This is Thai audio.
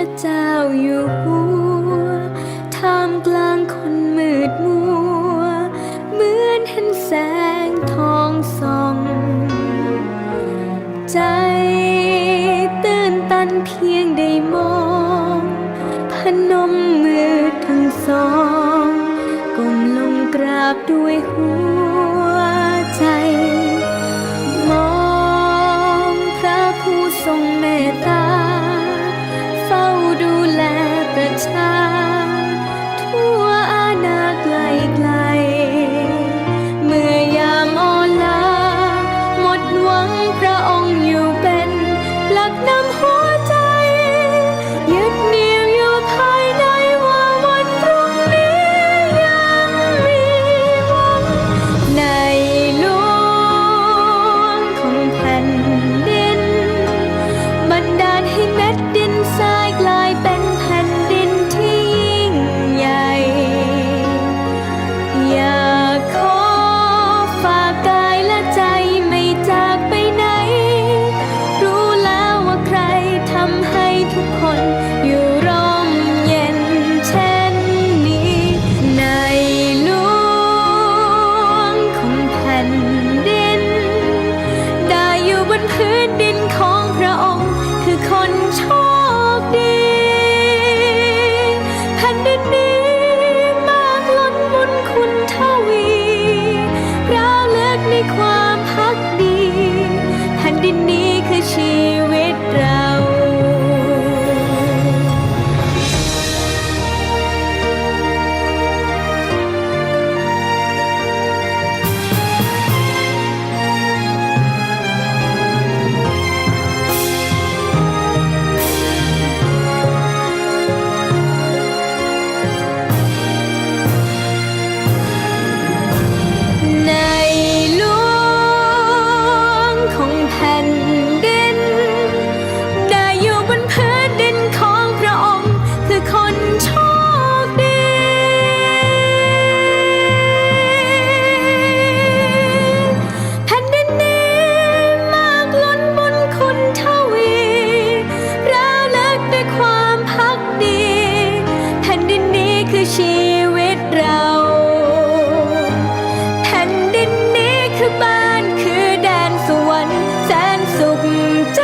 ระเจ้าอยู่หัวท่ามกลางคนมืดมัว เหมือนเห็นแสงทองส่อง ใจตื่นตันเพียงได้มอง พนมมือทั้งสองก้มลงกราบด้วยหัว さい คือชีวิตเราแผ่นดินนี้คือบ้านคือแดนสวรรค์แสนสุขใจ